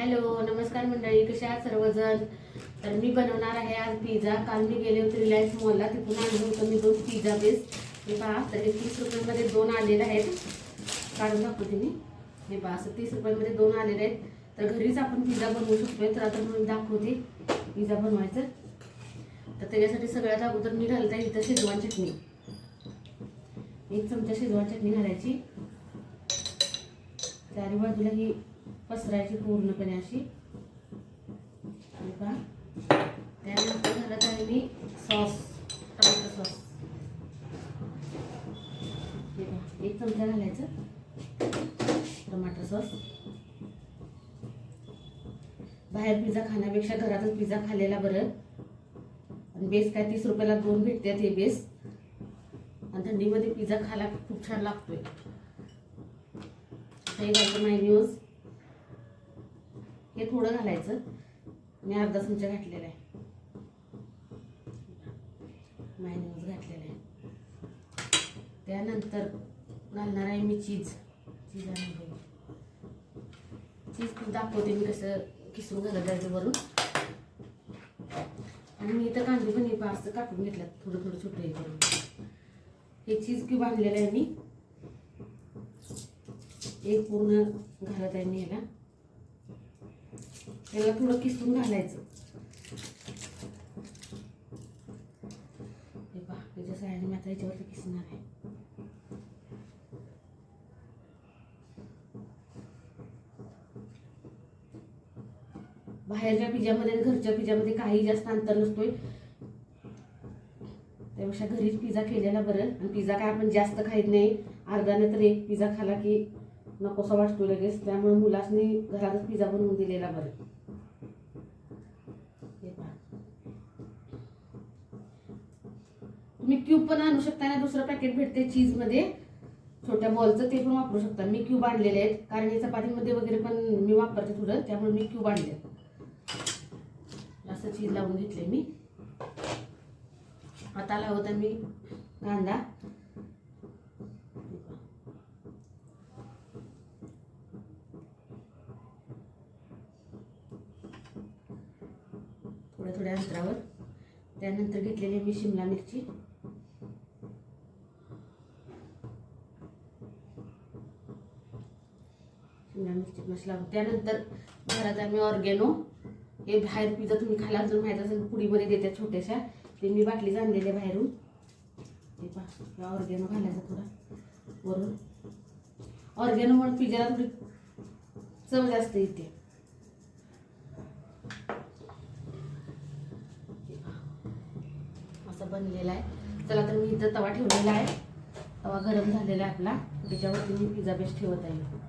Hello नमस्कार मंडळी कशा आहात सर्वजण? तर मी बनवणार आहे आज पिझ्झा. काल मी गेले होते रिलायन्स मॉलला तिथून आणलं होतं मी दोन पिझ्झा बेस हे पहा तर हे तीस रुपयांमध्ये दोन आलेले आहेत. काढून दाखवते मी. हे पहा असं तीस रुपयांमध्ये दोन आलेले आहेत. तर घरीच आपण पिझ्झा बनवू शकतोय. तर आता म्हणून दाखवते पिझ्झा बनवायचं. तर त्याच्यासाठी सगळ्यात अगोदर मी घालते इथं शेजवान चटणी. एक चमचा शेजवान चटणी घालायची. चारी बाजूला ही पसरायची पूर्णपणे अशी. आणि त्यानंतर घालत आहे मी सॉस टमाटर सॉस. एक चमचा घालायचं. टमाटर सॉस. बाहेर पिझ्झा खाण्यापेक्षा घरातच पिझ्झा खाल्लेला बरं. आणि बेस काय तीस रुपयाला दोन भेटतात हे बेस. आणि थंडीमध्ये पिझ्झा खायला खूप छान लागतोय. काही घालतो मायन्यूज हे थोडं घालायचं. मी अर्धा चमचा घातलेला आहे. मायन्यूज घातलेला आहे. त्यानंतर घालणार आहे मी चीज चीज चीज चीज दाखवते मी कसं किसून घालत जायचं वरून. आणि मी इथं कांदे पण हे पाच कापून घेतलं थोडं थोडं छोटं हे करून. हे चीज क्यूब आणलेलं आहे मी. एक पूर्ण घालत आहे मी याला त्याला थोडं किसून घालायचं. हे पहा त्याच्या साईडने मी आता याच्यावरती किसणार आहे. बाहेरच्या पिझ्यामध्ये घरच्या पिझ्यामध्ये काही जास्त अंतर नसतोय. त्यापेक्षा घरीच पिझ्झा केलेला बरं. आणि पिझ्झा काय आपण जास्त खायत नाही. अर्धाने तर एक पिझ्झा खाला की नकोसा वाटतो लगेच. त्यामुळे मुलासनी घरातच पिझ्झा बनवून दिलेला बरं हे पहा. तुम्ही क्यूब पण आणू शकता ना दुसरं पॅकेट भेटते चीजमध्ये छोट्या बॉलचं ते पण वापरू शकता. मी क्यूब आणलेले आहेत. कारण हे चपातीमध्ये वगैरे पण मी वापरते थोडं त्यामुळे मी क्यूब आणले असं चीज लावून घेतले मी. आता लावता आहे मी कांदा. थोड्या थोड्या अंतरावर. त्यानंतर घेतलेली मी शिमला मिरची. शिमला मिरची मसाला त्यानंतर घरात आम्ही ऑर्गेनो. हे बाहेर पिझ्झा तुम्ही खायला अजून माहीत असेल पुडीमध्ये देतात छोट्याशा. ते मी बाटलीच आणलेले बाहेरून. हे पहा ऑर्गेनो घालायचा थोडा. वरून. ऑर्गॅनोमुळे पिझ्झाला थोडी चव जास्त येते. असं बनलेलं आहे. चला तर मी इथं तवा ठेवलेला आहे. तवा गरम झालेला आहे आपला. त्याच्यावरती मी पिझ्झा बेस्ट ठेवत आहे.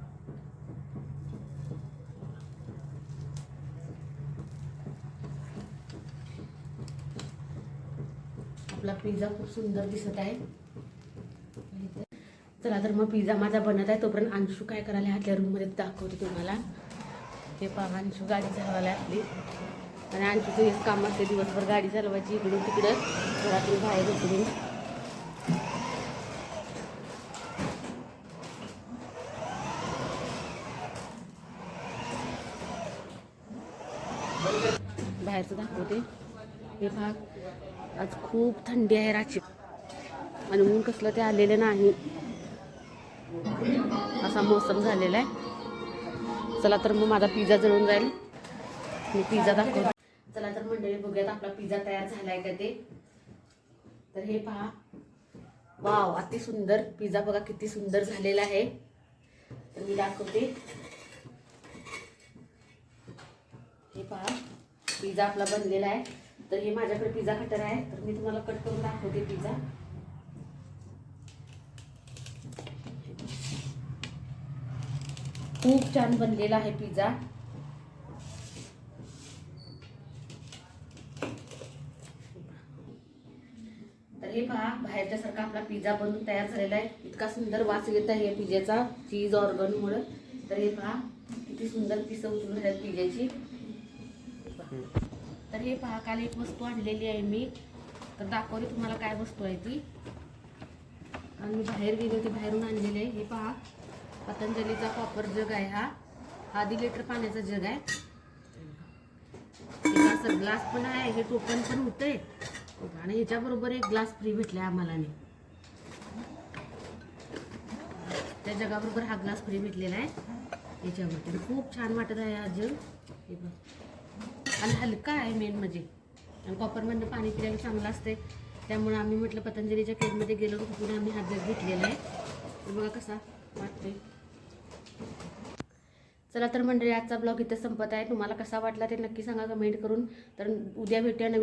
आपला पिझ्झा खूप सुंदर दिसत आहे. चला तर मग पिझ्झा माझा बनत आहे. तोपर्यंत अंशू काय करायला आतल्या रूममध्ये दाखवते तुम्हाला. हे पहा अंशू गाडी चालवायला आपली. आणि अंशूचं हेच काम असते दिवसभर गाडी चालवायची इकडून तिकडं. घरातून बाहेर उकडून बाहेरचं दाखवते. हे भाग आज खूप थंडी आहे राची आणि ऊन कसलं ते आलेलं नाही. असा मोसम झालेला आहे. चला तर मग माझा पिझ्झा जळून जाईल. मी पिझ्झा दाखव चला तर मंडळी बघूयात आपला पिझ्झा तयार झालाय का ते. तर हे पहा. वाव अति सुंदर. पिझ्झा बघा किती सुंदर झालेला आहे. तर मी दाखवते. हे पहा. पिझ्झा आपला बनलेला आहे. तर हे माझ्याकडे पिझ्झा कटर आहे. तर मी तुम्हाला कट करून दाखवते पिझ्झा. खूप छान बनलेला आहे पिझ्झा. तर हे पहा बाहेरच्या सारखा आपला पिझ्झा बनून तयार झालेला आहे. इतका सुंदर वास येत आहे या पिझ्झ्याचा चीज ऑर्गनमुळे तर हे पहा किती सुंदर पिसं उचलून राहिल्यात पिझ्झ्याची. तर हे पहा काल एक वस्तू आणलेली आहे मी. तर दाखवली तुम्हाला काय वस्तू आहे ती. आणि मी बाहेर गेले होते बाहेरून आणलेले आहे. हे पहा पतंजलीचा कॉपर जग आहे हा. हा दीड लिटर पाण्याचा जग आहे. असं ग्लास पण आहे हे टोपण पण होतंय. आणि ह्याच्याबरोबर एक ग्लास फ्री भेटला आम्हाला त्या जगाबरोबर हा ग्लास फ्री भेटलेला आहे. याच्यावरती खूप छान वाटत आहे हा जग. हे बघ आणि हलका आहे मेन म्हणजे. आणि कॉपरमधनं पाणी पिल्याला चांगलं असते त्यामुळे आम्ही म्हटलं पतंजलीच्या केकमध्ये गेलो तिथून आम्ही हा जग घेतलेला आहे. बघा कसा वाटते चला तर मंडळी आजचा ब्लॉग इथं संपत आहे. तुम्हाला कसा वाटला ते नक्की सांगा कमेंट करून. तर उद्या भेटूया